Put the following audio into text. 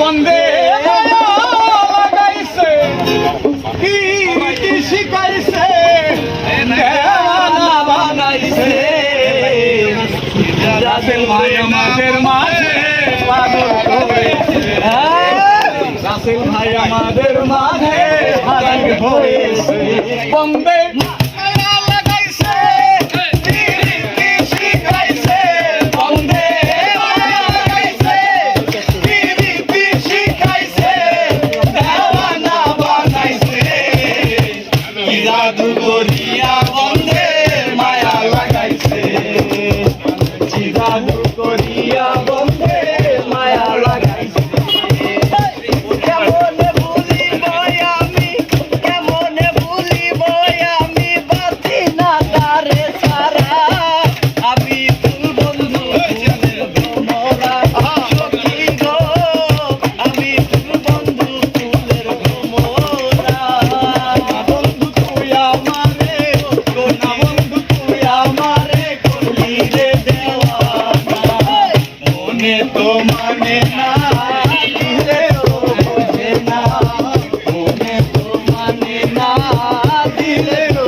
বন্দে লাগাইছে কি কি শিখাইছে? বানাইছে। রাসেল ভাই আমাদের মাঝে পাগল করেছে। মাঝে বন্দে জাদু করিয়া বন্দে মানে মনে তো মানে না। দিলে ও বোঝে না মানে না। দিলে ও